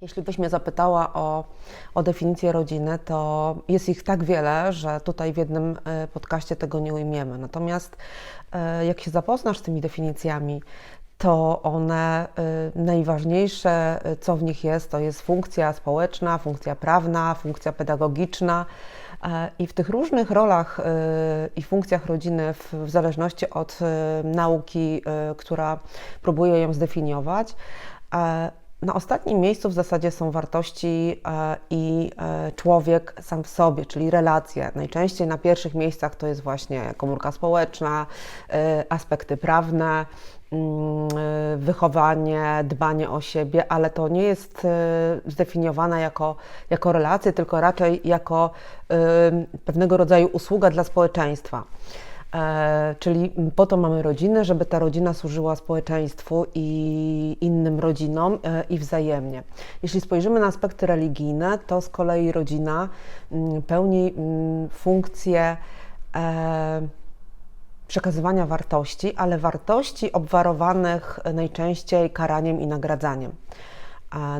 Jeśli byś mnie zapytała o, o definicję rodziny, to jest ich tak wiele, że tutaj w jednym e, podcaście tego nie ujmiemy. Natomiast e, jak się zapoznasz z tymi definicjami, to one e, najważniejsze, co w nich jest, to jest funkcja społeczna, funkcja prawna, funkcja pedagogiczna. I w tych różnych rolach i funkcjach rodziny, w, w zależności od nauki, która próbuje ją zdefiniować, na ostatnim miejscu w zasadzie są wartości e, i e, człowiek sam w sobie, czyli relacje. Najczęściej na pierwszych miejscach to jest właśnie komórka społeczna, e, aspekty prawne, mm, wychowanie, dbanie o siebie, ale to nie jest zdefiniowane jako, jako relacje, tylko raczej jako pewnego rodzaju usługa dla społeczeństwa. E, czyli po to mamy rodzinę, żeby ta rodzina służyła społeczeństwu i innym rodzinom e, i wzajemnie. Jeśli spojrzymy na aspekty religijne, to z kolei rodzina mm, pełni mm, funkcję e, przekazywania wartości, ale wartości obwarowanych najczęściej karaniem i nagradzaniem.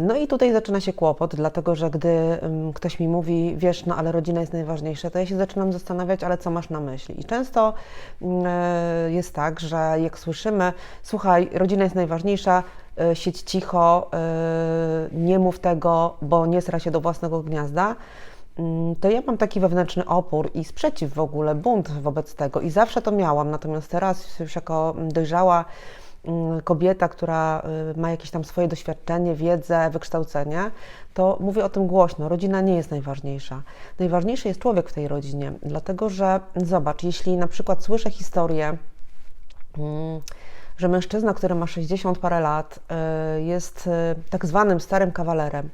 No i tutaj zaczyna się kłopot, dlatego że gdy ktoś mi mówi, wiesz, no ale rodzina jest najważniejsza, to ja się zaczynam zastanawiać, ale co masz na myśli? I często e, jest tak, że jak słyszymy, słuchaj, rodzina jest najważniejsza, e, siedź cicho, e, nie mów tego, bo nie sra się do własnego gniazda, mm, to ja mam taki wewnętrzny opór i sprzeciw w ogóle, bunt wobec tego i zawsze to miałam, natomiast teraz już jako dojrzała Mm, kobieta, która y, ma jakieś tam swoje doświadczenie, wiedzę, wykształcenie, to mówię o tym głośno. Rodzina nie jest najważniejsza. Najważniejszy jest człowiek w tej rodzinie, dlatego że zobacz, jeśli na przykład słyszę historię, mm, że mężczyzna, który ma 60 parę lat, y, jest y, tak zwanym starym kawalerem,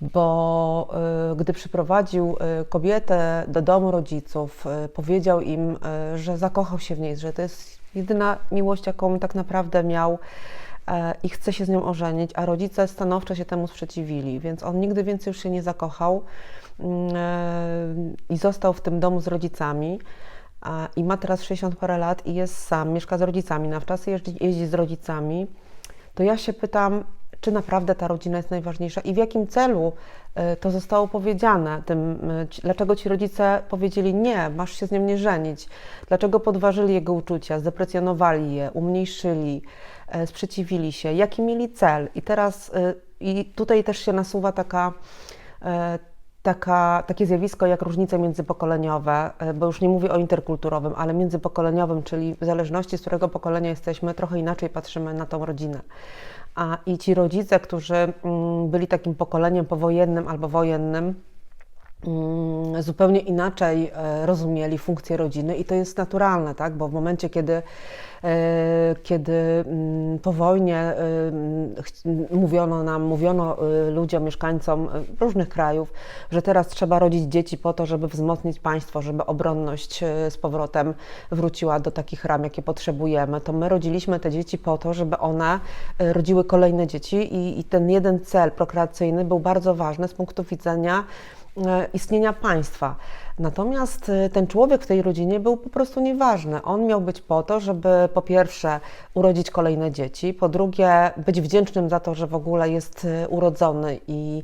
bo gdy przyprowadził kobietę do domu rodziców, powiedział im, że zakochał się w niej, że to jest jedyna miłość, jaką tak naprawdę miał e, i chce się z nią ożenić, a rodzice stanowczo się temu sprzeciwili, więc on nigdy więcej już się nie zakochał mm, e, i został w tym domu z rodzicami. I ma teraz 60 parę lat i jest sam, mieszka z rodzicami, na wczasy jeździ, jeździ z rodzicami. To ja się pytam, czy naprawdę ta rodzina jest najważniejsza i w jakim celu e, to zostało powiedziane, tym, e, dlaczego ci rodzice powiedzieli nie, masz się z nim nie żenić, dlaczego podważyli jego uczucia, zdeprecjonowali je, umniejszyli, e, sprzeciwili się, jaki mieli cel. I teraz, i tutaj też się nasuwa taka, taka, takie zjawisko jak różnice międzypokoleniowe, bo już nie mówię o interkulturowym, ale międzypokoleniowym, czyli w zależności z którego pokolenia jesteśmy, trochę inaczej patrzymy na tą rodzinę. A i ci rodzice, którzy mm, byli takim pokoleniem powojennym albo wojennym, zupełnie inaczej e, rozumieli funkcję rodziny i to jest naturalne, tak? bo w momencie, kiedy E, kiedy mm, po wojnie e, mówiono nam, mówiono ludziom, mieszkańcom różnych krajów, że teraz trzeba rodzić dzieci po to, żeby wzmocnić państwo, żeby obronność z powrotem wróciła do takich ram, jakie potrzebujemy, to my rodziliśmy te dzieci po to, żeby one rodziły kolejne dzieci i, i ten jeden cel prokreacyjny był bardzo ważny z punktu widzenia istnienia państwa. Natomiast y, ten człowiek w tej rodzinie był po prostu nieważny. On miał być po to, żeby po pierwsze urodzić kolejne dzieci, po drugie być wdzięcznym za to, że w ogóle jest y, urodzony i,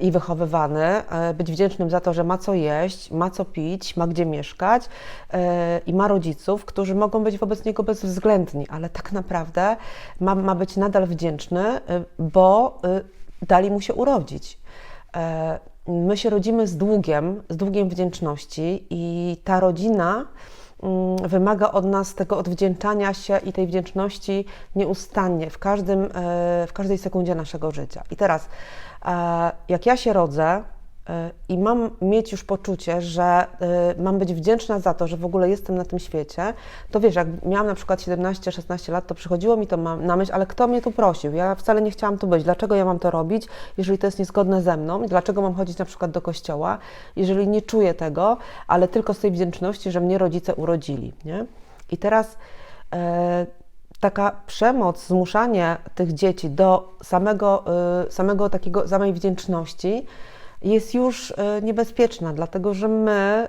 i wychowywany, być wdzięcznym za to, że ma co jeść, ma co pić, ma gdzie mieszkać i ma rodziców, którzy mogą być wobec niego bezwzględni, ale tak naprawdę ma, ma być nadal wdzięczny, bo dali mu się urodzić my się rodzimy z długiem, z długiem wdzięczności i ta rodzina mm, wymaga od nas tego odwdzięczania się i tej wdzięczności nieustannie, w, każdym, e, w każdej sekundzie naszego życia. I teraz, e, jak ja się rodzę, i mam mieć już poczucie, że e, mam być wdzięczna za to, że w ogóle jestem na tym świecie, to wiesz, jak miałam na przykład 17-16 lat, to przychodziło mi to na myśl, ale kto mnie tu prosił? Ja wcale nie chciałam tu być. Dlaczego ja mam to robić, jeżeli to jest niezgodne ze mną? Dlaczego mam chodzić na przykład do kościoła, jeżeli nie czuję tego, ale tylko z tej wdzięczności, że mnie rodzice urodzili, nie? I teraz e, taka przemoc, zmuszanie tych dzieci do samego, e, samego takiego, samej wdzięczności, jest już e, niebezpieczna, dlatego że my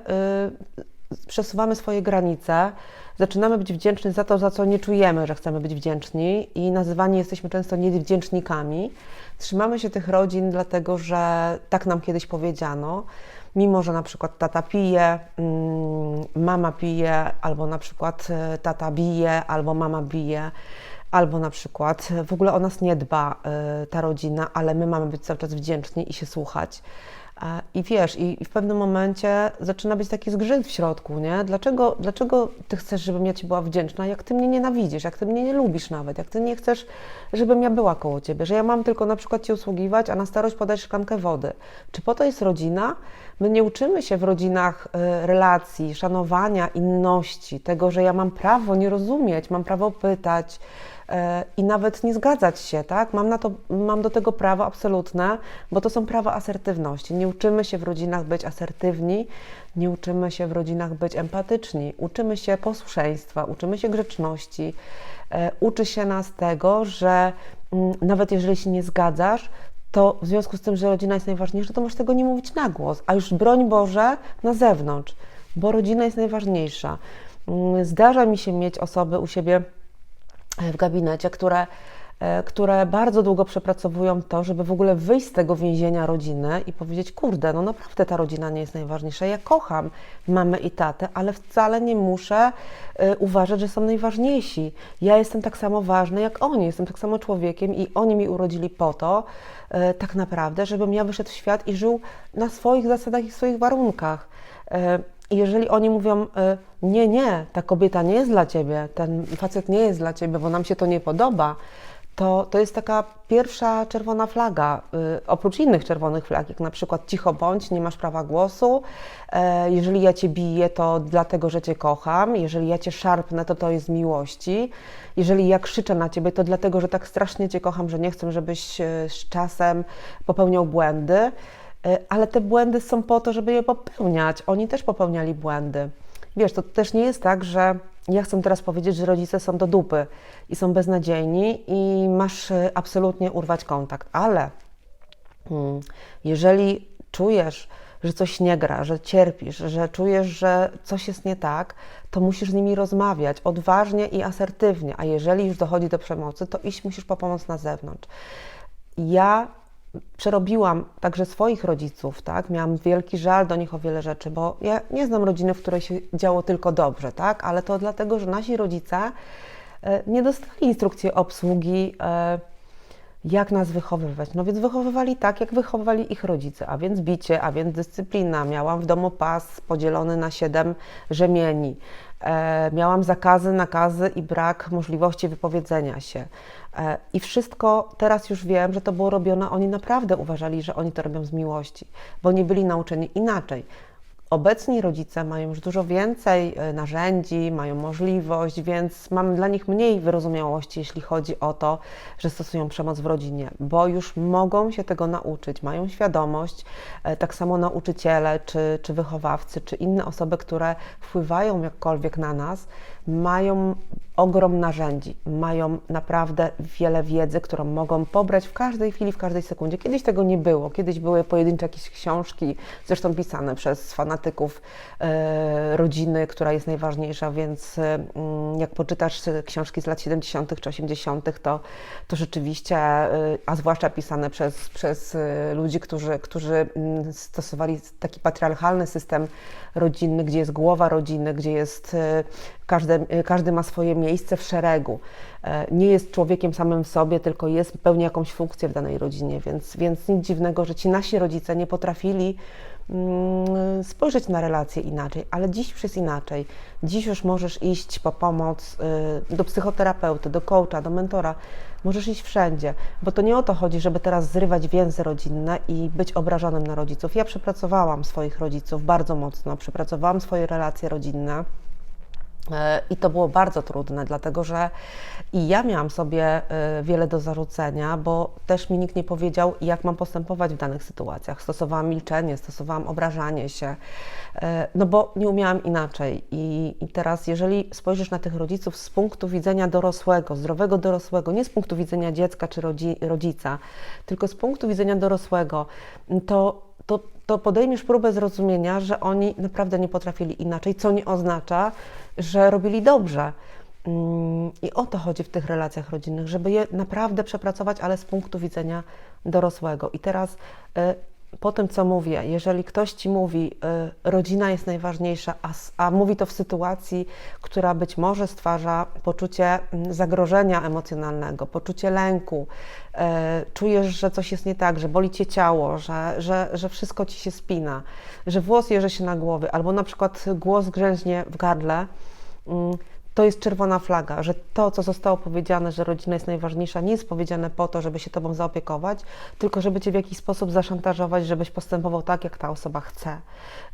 przesuwamy swoje granice, zaczynamy być wdzięczni za to, za co nie czujemy, że chcemy być wdzięczni i nazywani jesteśmy często niewdzięcznikami. Trzymamy się tych rodzin, dlatego że tak nam kiedyś powiedziano, mimo że na przykład tata pije, mm, mama pije, albo na przykład e, tata bije, albo mama bije albo na przykład w ogóle o nas nie dba y, ta rodzina, ale my mamy być cały czas wdzięczni i się słuchać. I wiesz, i w pewnym momencie zaczyna być taki zgrzyt w środku, nie? Dlaczego, dlaczego ty chcesz, żebym ja ci była wdzięczna, jak ty mnie nienawidzisz, jak ty mnie nie lubisz nawet, jak ty nie chcesz, żebym ja była koło ciebie, że ja mam tylko na przykład ci usługiwać, a na starość podać szklankę wody. Czy po to jest rodzina? My nie uczymy się w rodzinach y, relacji, szanowania inności, tego, że ja mam prawo nie rozumieć, mam prawo pytać, i nawet nie zgadzać się, tak? Mam, na to, mam do tego prawo absolutne, bo to są prawa asertywności. Nie uczymy się w rodzinach być asertywni, nie uczymy się w rodzinach być empatyczni, uczymy się posłuszeństwa, uczymy się grzeczności, e, uczy się nas tego, że mm, nawet jeżeli się nie zgadzasz, to w związku z tym, że rodzina jest najważniejsza, to możesz tego nie mówić na głos, a już broń Boże na zewnątrz, bo rodzina jest najważniejsza. Mm, zdarza mi się mieć osoby u siebie, w gabinecie, które, które bardzo długo przepracowują to, żeby w ogóle wyjść z tego więzienia rodziny i powiedzieć, kurde, no naprawdę ta rodzina nie jest najważniejsza. Ja kocham mamę i tatę, ale wcale nie muszę e, uważać, że są najważniejsi. Ja jestem tak samo ważny jak oni, jestem tak samo człowiekiem i oni mi urodzili po to, e, tak naprawdę, żebym ja wyszedł w świat i żył na swoich zasadach i swoich warunkach jeżeli oni mówią, nie, nie, ta kobieta nie jest dla ciebie, ten facet nie jest dla ciebie, bo nam się to nie podoba, to, to jest taka pierwsza czerwona flaga, y, oprócz innych czerwonych flag, jak na przykład cicho bądź, nie masz prawa głosu, e, jeżeli ja cię biję, to dlatego, że cię kocham, jeżeli ja cię szarpnę, to to jest miłości, jeżeli ja krzyczę na ciebie, to dlatego, że tak strasznie cię kocham, że nie chcę, żebyś e, z czasem popełniał błędy. E, ale te błędy są po to, żeby je popełniać. Oni też popełniali błędy. Wiesz, to też nie jest tak, że ja chcę teraz powiedzieć, że rodzice są do dupy i są beznadziejni i masz e, absolutnie urwać kontakt, ale hmm, jeżeli czujesz, że coś nie gra, że cierpisz, że czujesz, że coś jest nie tak, to musisz z nimi rozmawiać odważnie i asertywnie, a jeżeli już dochodzi do przemocy, to iść musisz po pomoc na zewnątrz. Ja przerobiłam także swoich rodziców, tak? Miałam wielki żal do nich o wiele rzeczy, bo ja nie znam rodziny, w której się działo tylko dobrze, tak? Ale to dlatego, że nasi rodzice e, nie dostali instrukcji obsługi, e, jak nas wychowywać. No więc wychowywali tak, jak wychowywali ich rodzice, a więc bicie, a więc dyscyplina. Miałam w domu pas podzielony na siedem rzemieni. E, miałam zakazy, nakazy i brak możliwości wypowiedzenia się. E, I wszystko teraz już wiem, że to było robione. Oni naprawdę uważali, że oni to robią z miłości, bo nie byli nauczeni inaczej. Obecni rodzice mają już dużo więcej e, narzędzi, mają możliwość, więc mamy dla nich mniej wyrozumiałości, jeśli chodzi o to, że stosują przemoc w rodzinie, bo już mogą się tego nauczyć, mają świadomość, e, tak samo nauczyciele, czy, czy wychowawcy, czy inne osoby, które wpływają jakkolwiek na nas, mają ogrom narzędzi, mają naprawdę wiele wiedzy, którą mogą pobrać w każdej chwili, w każdej sekundzie. Kiedyś tego nie było, kiedyś były pojedyncze jakieś książki, zresztą pisane przez fanatyków e, rodziny, która jest najważniejsza, więc e, jak poczytasz książki z lat 70. czy 80., to, to rzeczywiście, e, a zwłaszcza pisane przez, przez e, ludzi, którzy, którzy mm, stosowali taki patriarchalny system rodzinny, gdzie jest głowa rodziny, gdzie jest e, każdy, każdy ma swoje miejsce w szeregu. E, nie jest człowiekiem samym w sobie, tylko jest, pełni jakąś funkcję w danej rodzinie, więc, więc nic dziwnego, że ci nasi rodzice nie potrafili mm, spojrzeć na relacje inaczej, ale dziś już jest inaczej. Dziś już możesz iść po pomoc y, do psychoterapeuty, do coacha, do mentora. Możesz iść wszędzie, bo to nie o to chodzi, żeby teraz zrywać więzy rodzinne i być obrażonym na rodziców. Ja przepracowałam swoich rodziców bardzo mocno, przepracowałam swoje relacje rodzinne. E, I to było bardzo trudne, dlatego że i ja miałam sobie e, wiele do zarzucenia, bo też mi nikt nie powiedział, jak mam postępować w danych sytuacjach. Stosowałam milczenie, stosowałam obrażanie się, e, no bo nie umiałam inaczej. I, teraz, jeżeli spojrzysz na tych rodziców z punktu widzenia dorosłego, zdrowego dorosłego, nie z punktu widzenia dziecka czy rodzi, rodzica, tylko z punktu widzenia dorosłego, to to, to podejmiesz próbę zrozumienia, że oni naprawdę nie potrafili inaczej, co nie oznacza, że robili dobrze. Mm, I o to chodzi w tych relacjach rodzinnych, żeby je naprawdę przepracować, ale z punktu widzenia dorosłego. I teraz y, po tym, co mówię, jeżeli ktoś ci mówi, y, rodzina jest najważniejsza, a, a mówi to w sytuacji, która być może stwarza poczucie mm, zagrożenia emocjonalnego, poczucie lęku, y, czujesz, że coś jest nie tak, że boli cię ciało, że, że, że wszystko ci się spina, że włos jeży się na głowie, albo na przykład głos grzęźnie w gardle, mm, to jest czerwona flaga, że to, co zostało powiedziane, że rodzina jest najważniejsza, nie jest powiedziane po to, żeby się tobą zaopiekować, tylko żeby cię w jakiś sposób zaszantażować, żebyś postępował tak, jak ta osoba chce.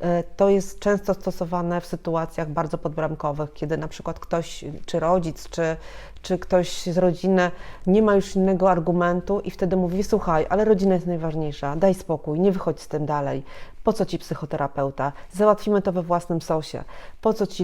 Y, To jest często stosowane w sytuacjach bardzo podbramkowych, kiedy na przykład ktoś, czy rodzic, czy, czy ktoś z rodziny nie ma już innego argumentu i wtedy mówi: Słuchaj, ale rodzina jest najważniejsza, daj spokój, nie wychodź z tym dalej. Po co ci psychoterapeuta? Załatwimy to we własnym sosie. Po co ci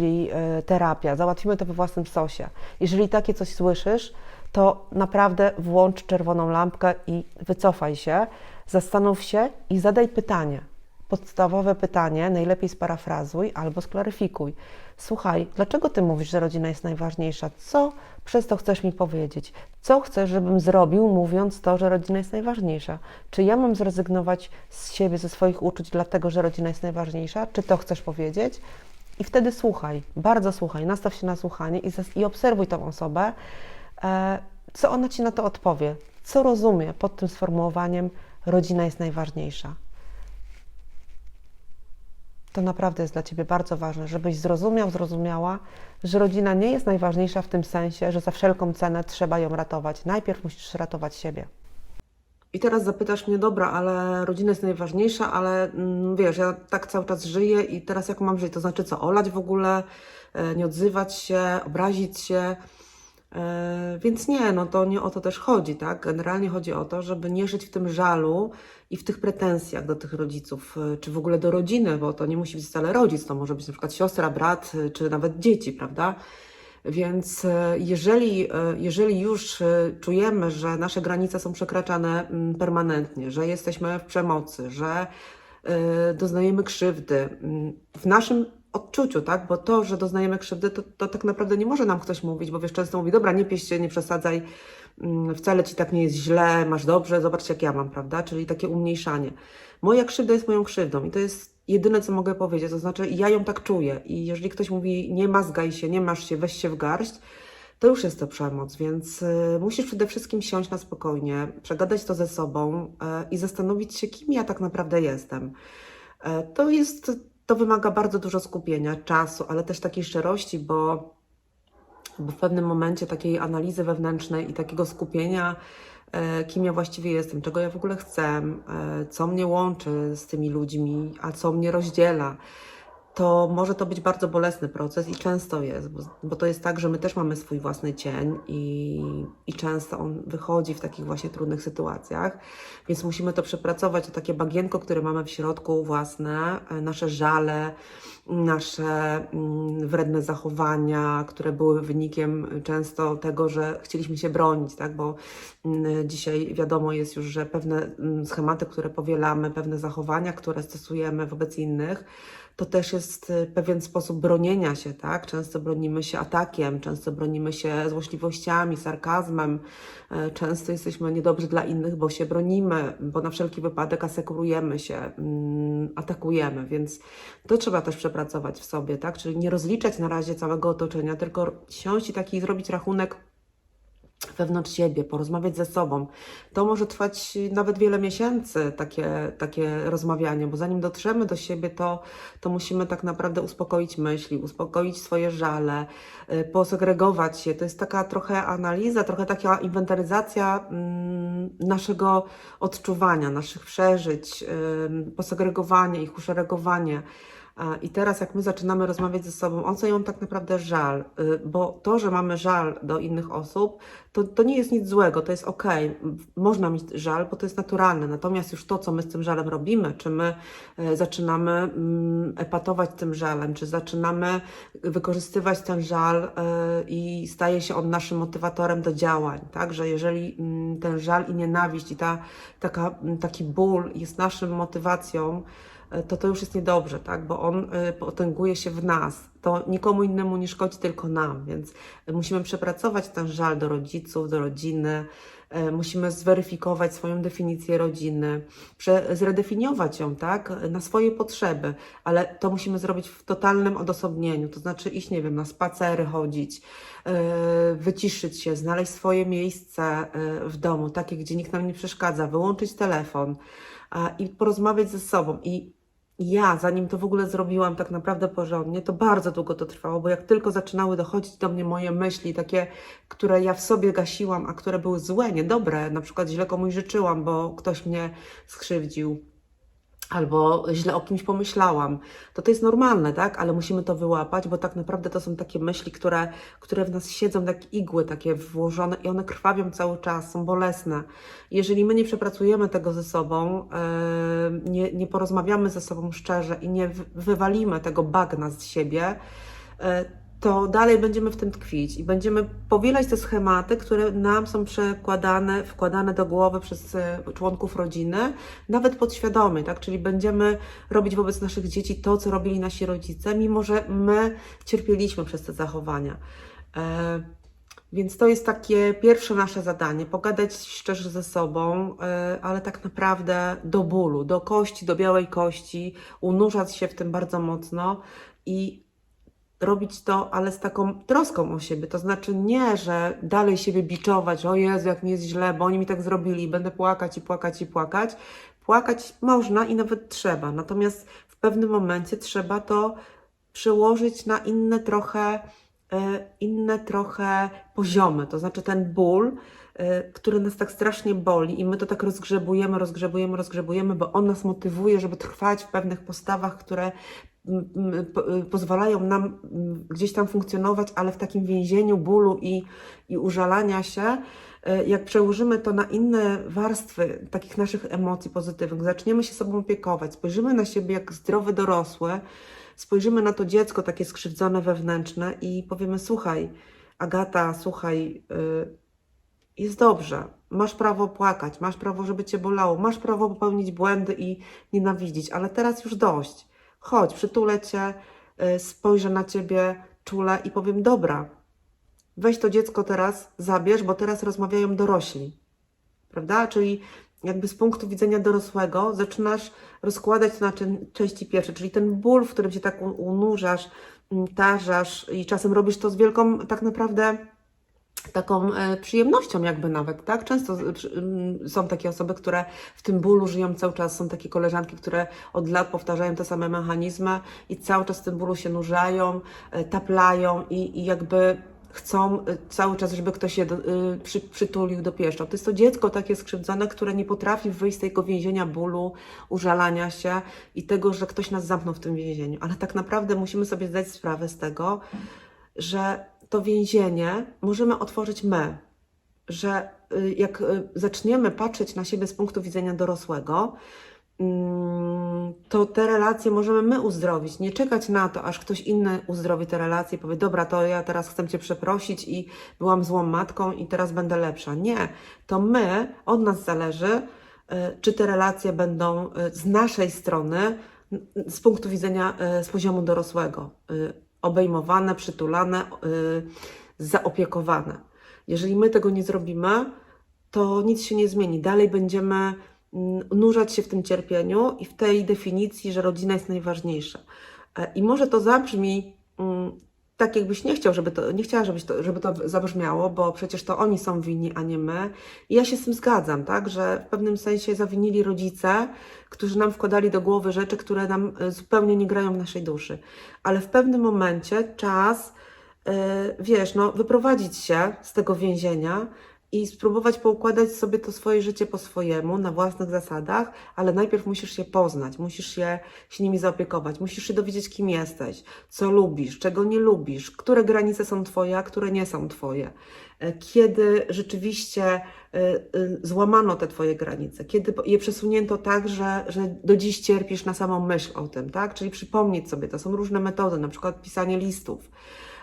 y, terapia? Załatwimy to we własnym sosie. Jeżeli takie coś słyszysz, to naprawdę włącz czerwoną lampkę i wycofaj się, zastanów się i zadaj pytanie. Podstawowe pytanie, najlepiej sparafrazuj albo sklaryfikuj. Słuchaj, dlaczego ty mówisz, że rodzina jest najważniejsza? Co przez to chcesz mi powiedzieć? Co chcesz, żebym zrobił, mówiąc to, że rodzina jest najważniejsza? Czy ja mam zrezygnować z siebie, ze swoich uczuć, dlatego że rodzina jest najważniejsza? Czy to chcesz powiedzieć? I wtedy słuchaj, bardzo słuchaj, nastaw się na słuchanie i, i obserwuj tą osobę, e, co ona ci na to odpowie, co rozumie pod tym sformułowaniem rodzina jest najważniejsza. To naprawdę jest dla Ciebie bardzo ważne, żebyś zrozumiał, zrozumiała, że rodzina nie jest najważniejsza w tym sensie, że za wszelką cenę trzeba ją ratować. Najpierw musisz ratować siebie. I teraz zapytasz mnie, dobra, ale rodzina jest najważniejsza, ale mm, wiesz, ja tak cały czas żyję i teraz jak mam żyć? To znaczy co, olać w ogóle, e, nie odzywać się, obrazić się? E, Więc nie, no to nie o to też chodzi, tak? Generalnie chodzi o to, żeby nie żyć w tym żalu i w tych pretensjach do tych rodziców, e, czy w ogóle do rodziny, bo to nie musi być wcale rodzic, to może być na przykład siostra, brat, e, czy nawet dzieci, prawda? Więc jeżeli, jeżeli już czujemy, że nasze granice są przekraczane mm, permanentnie, że jesteśmy w przemocy, że doznajemy krzywdy mm, w naszym odczuciu, tak? Bo to, że doznajemy krzywdy, to, to tak naprawdę nie może nam ktoś mówić, bo wiesz, często mówi, dobra, nie pieś się, nie przesadzaj, mm, wcale ci tak nie jest źle, masz dobrze, zobacz jak ja mam, prawda? Czyli takie umniejszanie. Moja krzywda jest moją krzywdą i to jest jedyne, co mogę powiedzieć, to znaczy ja ją tak czuję i jeżeli ktoś mówi nie mazgaj się, nie masz się, weź się w garść, to już jest to przemoc, więc y, musisz przede wszystkim siąść na spokojnie, przegadać to ze sobą y, i zastanowić się, kim ja tak naprawdę jestem. E, To jest, to wymaga bardzo dużo skupienia, czasu, ale też takiej szczerości, bo, bo w pewnym momencie takiej analizy wewnętrznej i takiego skupienia, e, kim ja właściwie jestem, czego ja w ogóle chcę, e, co mnie łączy z tymi ludźmi, a co mnie rozdziela, to może to być bardzo bolesny proces i często jest, bo, bo to jest tak, że my też mamy swój własny cień i, i często on wychodzi w takich właśnie trudnych sytuacjach, więc musimy to przepracować, to takie bagienko, które mamy w środku własne, e, nasze żale, nasze mm, wredne zachowania, które były wynikiem często tego, że chcieliśmy się bronić, tak? bo mm, dzisiaj wiadomo jest już, że pewne mm, schematy, które powielamy, pewne zachowania, które stosujemy wobec innych, to też jest y, pewien sposób bronienia się, tak? Często bronimy się atakiem, często bronimy się złośliwościami, sarkazmem, e, często jesteśmy niedobrzy dla innych, bo się bronimy, bo na wszelki wypadek asekurujemy się, mm, atakujemy, więc to trzeba też przepracować w sobie, tak? Czyli nie rozliczać na razie całego otoczenia, tylko siąść i taki zrobić rachunek wewnątrz siebie, porozmawiać ze sobą. To może trwać nawet wiele miesięcy, takie, takie rozmawianie, bo zanim dotrzemy do siebie, to, to musimy tak naprawdę uspokoić myśli, uspokoić swoje żale, y, posegregować się. To jest taka trochę analiza, trochę taka inwentaryzacja mm, naszego odczuwania, naszych przeżyć, posegregowanie ich, uszeregowanie. I teraz, jak my zaczynamy rozmawiać ze sobą, o co ją tak naprawdę żal, Y, bo to, że mamy żal do innych osób, to, to nie jest nic złego, to jest okej, można mieć żal, bo to jest naturalne. Natomiast już to, co my z tym żalem robimy, czy my e, zaczynamy mm, epatować tym żalem, czy zaczynamy wykorzystywać ten żal e, i staje się on naszym motywatorem do działań, tak? Że jeżeli mm, ten żal i nienawiść i ta, taka, mm, taki ból jest naszą motywacją, to to już jest niedobrze, tak? Bo on e, potęguje się w nas. To nikomu innemu nie szkodzi, tylko nam, więc musimy przepracować ten żal do rodziców, do rodziny. e, Musimy zweryfikować swoją definicję rodziny, zredefiniować ją, tak, na swoje potrzeby, ale to musimy zrobić w totalnym odosobnieniu, to znaczy iść, nie wiem, na spacery chodzić, e, wyciszyć się, znaleźć swoje miejsce e, w domu, takie, gdzie nikt nam nie przeszkadza, wyłączyć telefon i porozmawiać ze sobą. I ja, zanim to w ogóle zrobiłam tak naprawdę porządnie, to bardzo długo to trwało, bo jak tylko zaczynały dochodzić do mnie moje myśli, takie, które ja w sobie gasiłam, a które były złe, niedobre, na przykład źle komuś życzyłam, bo ktoś mnie skrzywdził, albo źle o kimś pomyślałam, to to jest normalne, tak? Ale musimy to wyłapać, bo tak naprawdę to są takie myśli, które, które w nas siedzą jak igły takie włożone i one krwawią cały czas, są bolesne. Jeżeli my nie przepracujemy tego ze sobą, e, nie, nie porozmawiamy ze sobą szczerze i nie wy- wywalimy tego bagna z siebie, e, to dalej będziemy w tym tkwić i będziemy powielać te schematy, które nam są przekładane, wkładane do głowy przez e, członków rodziny, nawet podświadomie, tak? Czyli będziemy robić wobec naszych dzieci to, co robili nasi rodzice, mimo że my cierpieliśmy przez te zachowania. E, więc to jest takie pierwsze nasze zadanie, pogadać szczerze ze sobą, e, ale tak naprawdę do bólu, do kości, do białej kości, unurzać się w tym bardzo mocno i robić to, ale z taką troską o siebie. To znaczy nie, że dalej siebie biczować, o Jezu, jak mi jest źle, bo oni mi tak zrobili, będę płakać i płakać i płakać. Płakać można i nawet trzeba, natomiast w pewnym momencie trzeba to przełożyć na inne trochę, e, inne trochę poziomy. To znaczy ten ból, e, który nas tak strasznie boli i my to tak rozgrzebujemy, rozgrzebujemy, rozgrzebujemy, bo on nas motywuje, żeby trwać w pewnych postawach, które pozwalają nam gdzieś tam funkcjonować, ale w takim więzieniu bólu i, i użalania się. E, Jak przełożymy to na inne warstwy takich naszych emocji pozytywnych, zaczniemy się sobą opiekować, spojrzymy na siebie jak zdrowy dorosły, spojrzymy na to dziecko takie skrzywdzone wewnętrzne i powiemy: Słuchaj, Agata, słuchaj, y, jest dobrze. Masz prawo płakać, masz prawo, żeby cię bolało, masz prawo popełnić błędy i nienawidzić, ale teraz już dość. Chodź, przytulę cię, y, spojrzę na ciebie czule i powiem: Dobra, weź to dziecko teraz, zabierz, bo teraz rozmawiają dorośli. Prawda? Czyli jakby z punktu widzenia dorosłego zaczynasz rozkładać to na czę- części pierwsze, czyli ten ból, w którym się tak unurzasz, tarzasz i czasem robisz to z wielką tak naprawdę taką e, przyjemnością jakby nawet, tak? Często są takie osoby, które w tym bólu żyją cały czas, są takie koleżanki, które od lat powtarzają te same mechanizmy i cały czas w tym bólu się nurzają, e, taplają i, i jakby chcą e, cały czas, żeby ktoś je do, przy, przytulił. To jest to dziecko takie skrzywdzone, które nie potrafi wyjść z tego więzienia bólu, użalania się i tego, że ktoś nas zamknął w tym więzieniu. Ale tak naprawdę musimy sobie zdać sprawę z tego, że to więzienie możemy otworzyć my, że y, jak y, zaczniemy patrzeć na siebie z punktu widzenia dorosłego, mm, to te relacje możemy my uzdrowić. Nie czekać na to, aż ktoś inny uzdrowi te relacje i powie: Dobra, to ja teraz chcę Cię przeprosić i byłam złą matką i teraz będę lepsza. Nie, to my, od nas zależy, y, czy te relacje będą z naszej strony, z punktu widzenia, z poziomu dorosłego, obejmowane, przytulane, y, zaopiekowane. Jeżeli my tego nie zrobimy, to nic się nie zmieni. Dalej będziemy mm, nurzać się w tym cierpieniu i w tej definicji, że rodzina jest najważniejsza. E, I może to zabrzmi mm, tak, jakbyś nie chciał, żeby to, nie chciała, żebyś to, żeby to zabrzmiało, bo przecież to oni są winni, a nie my. I ja się z tym zgadzam, tak, że w pewnym sensie zawinili rodzice, którzy nam wkładali do głowy rzeczy, które nam e, zupełnie nie grają w naszej duszy. Ale w pewnym momencie czas, e, wiesz, no, wyprowadzić się z tego więzienia i spróbować poukładać sobie to swoje życie po swojemu, na własnych zasadach, ale najpierw musisz się poznać, musisz się, się nimi zaopiekować, musisz się dowiedzieć, kim jesteś, co lubisz, czego nie lubisz, które granice są Twoje, a które nie są Twoje. E, Kiedy rzeczywiście e, e, złamano te Twoje granice, kiedy je przesunięto tak, że, że do dziś cierpisz na samą myśl o tym, tak? Czyli przypomnieć sobie, to są różne metody, na przykład pisanie listów.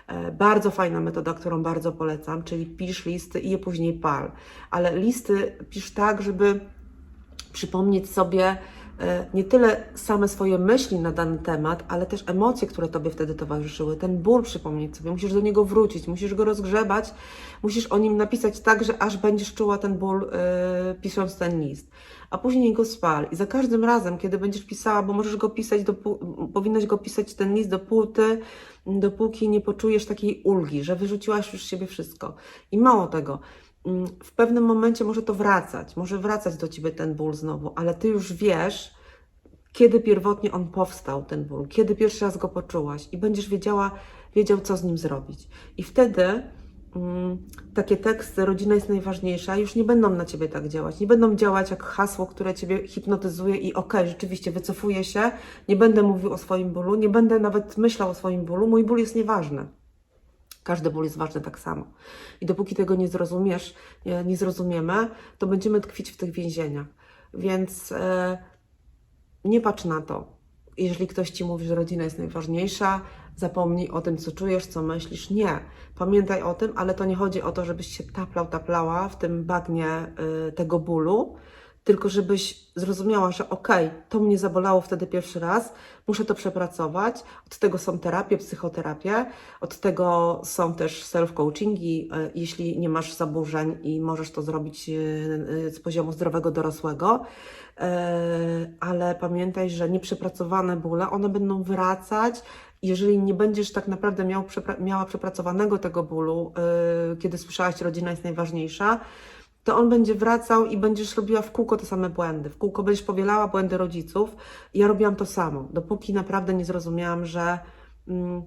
E, Bardzo fajna metoda, którą bardzo polecam, czyli pisz listy i je później pal. Ale listy pisz tak, żeby przypomnieć sobie nie tyle same swoje myśli na dany temat, ale też emocje, które Tobie wtedy towarzyszyły. Ten ból przypomnieć sobie, musisz do niego wrócić, musisz go rozgrzebać, musisz o nim napisać tak, że aż będziesz czuła ten ból e, pisząc ten list. A później go spal. I za każdym razem, kiedy będziesz pisała, bo możesz go pisać, dopó- powinnaś go pisać ten list dopóty, dopóki nie poczujesz takiej ulgi, że wyrzuciłaś już z siebie wszystko. I mało tego, w pewnym momencie może to wracać, może wracać do ciebie ten ból znowu, ale ty już wiesz, kiedy pierwotnie on powstał, ten ból, kiedy pierwszy raz go poczułaś i będziesz wiedziała, wiedział, co z nim zrobić. I wtedy mm, takie teksty, rodzina jest najważniejsza, już nie będą na ciebie tak działać. Nie będą działać jak hasło, które ciebie hipnotyzuje i okej, rzeczywiście wycofuję się, nie będę mówił o swoim bólu, nie będę nawet myślał o swoim bólu, mój ból jest nieważny. Każdy ból jest ważny tak samo. I dopóki tego nie zrozumiesz, nie, nie zrozumiemy, to będziemy tkwić w tych więzieniach. Więc e, nie patrz na to. Jeżeli ktoś ci mówi, że rodzina jest najważniejsza, zapomnij o tym, co czujesz, co myślisz. Nie. Pamiętaj o tym, ale to nie chodzi o to, żebyś się taplał, taplała w tym bagnie y, tego bólu, tylko żebyś zrozumiała, że okej, to mnie zabolało wtedy pierwszy raz, muszę to przepracować. Od tego są terapie, psychoterapie, od tego są też self-coachingi, y, jeśli nie masz zaburzeń i możesz to zrobić y, y, z poziomu zdrowego dorosłego. E, ale pamiętaj, że nieprzepracowane bóle, one będą wracać. Jeżeli nie będziesz tak naprawdę miał, miała przepracowanego tego bólu, e, kiedy słyszałaś, rodzina jest najważniejsza, to on będzie wracał i będziesz robiła w kółko te same błędy. W kółko będziesz powielała błędy rodziców. Ja robiłam to samo, dopóki naprawdę nie zrozumiałam, że, mm,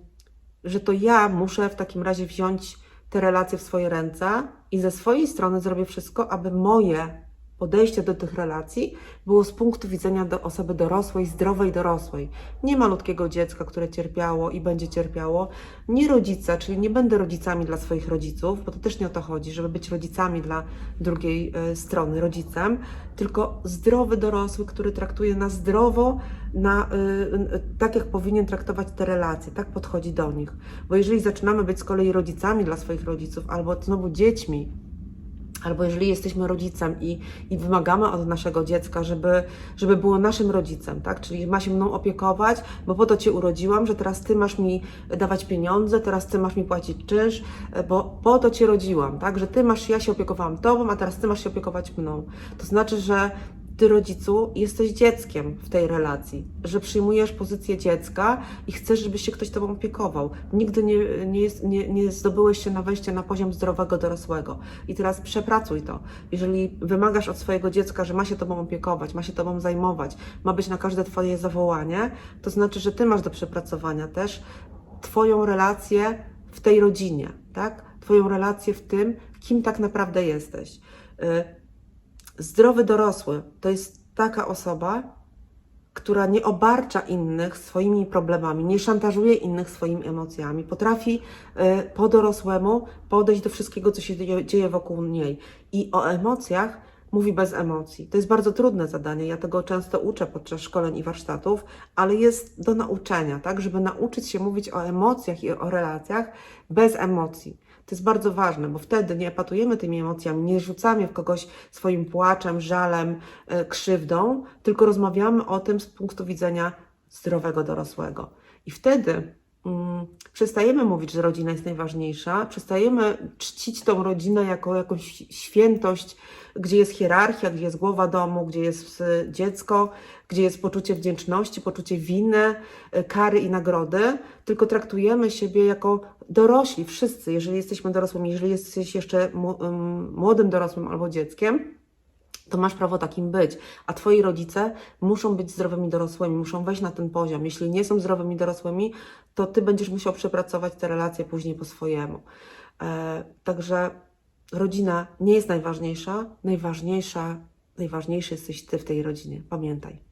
że to ja muszę w takim razie wziąć te relacje w swoje ręce i ze swojej strony zrobię wszystko, aby moje podejście do tych relacji było z punktu widzenia do osoby dorosłej, zdrowej dorosłej. Nie malutkiego dziecka, które cierpiało i będzie cierpiało. Nie rodzica, czyli nie będę rodzicami dla swoich rodziców, bo to też nie o to chodzi, żeby być rodzicami dla drugiej e, strony, rodzicem, tylko zdrowy dorosły, który traktuje nas zdrowo, na, y, y, tak jak powinien traktować te relacje, tak podchodzi do nich. Bo jeżeli zaczynamy być z kolei rodzicami dla swoich rodziców, albo znowu dziećmi, Albo jeżeli jesteśmy rodzicem i, i wymagamy od naszego dziecka, żeby, żeby było naszym rodzicem, tak? Czyli ma się mną opiekować, bo po to Cię urodziłam, że teraz Ty masz mi dawać pieniądze, teraz Ty masz mi płacić czynsz, e, bo po to Cię rodziłam, tak? Że Ty masz, ja się opiekowałam Tobą, a teraz Ty masz się opiekować mną. To znaczy, że ty, rodzicu, jesteś dzieckiem w tej relacji, że przyjmujesz pozycję dziecka i chcesz, żeby się ktoś tobą opiekował. Nigdy nie, nie, jest, nie, nie zdobyłeś się na wejście na poziom zdrowego dorosłego. I teraz przepracuj to. Jeżeli wymagasz od swojego dziecka, że ma się tobą opiekować, ma się tobą zajmować, ma być na każde twoje zawołanie, to znaczy, że ty masz do przepracowania też twoją relację w tej rodzinie, tak? Twoją relację w tym, kim tak naprawdę jesteś. Zdrowy dorosły to jest taka osoba, która nie obarcza innych swoimi problemami, nie szantażuje innych swoimi emocjami, potrafi y, po dorosłemu podejść do wszystkiego, co się dzieje wokół niej. I o emocjach mówi bez emocji. To jest bardzo trudne zadanie. Ja tego często uczę podczas szkoleń i warsztatów, ale jest do nauczenia, tak, żeby nauczyć się mówić o emocjach i o relacjach bez emocji. To jest bardzo ważne, bo wtedy nie epatujemy tymi emocjami, nie rzucamy w kogoś swoim płaczem, żalem, e, krzywdą, tylko rozmawiamy o tym z punktu widzenia zdrowego dorosłego. I wtedy mm, przestajemy mówić, że rodzina jest najważniejsza, przestajemy czcić tą rodzinę jako jakąś świętość, gdzie jest hierarchia, gdzie jest głowa domu, gdzie jest e, dziecko, gdzie jest poczucie wdzięczności, poczucie winy, e, kary i nagrody, tylko traktujemy siebie jako dorośli, wszyscy, jeżeli jesteśmy dorosłymi, jeżeli jesteś jeszcze młodym dorosłym albo dzieckiem, to masz prawo takim być. A twoi rodzice muszą być zdrowymi dorosłymi, muszą wejść na ten poziom. Jeśli nie są zdrowymi dorosłymi, to ty będziesz musiał przepracować te relacje później po swojemu. E, także rodzina nie jest najważniejsza, najważniejsza, najważniejszy jesteś Ty w tej rodzinie. Pamiętaj.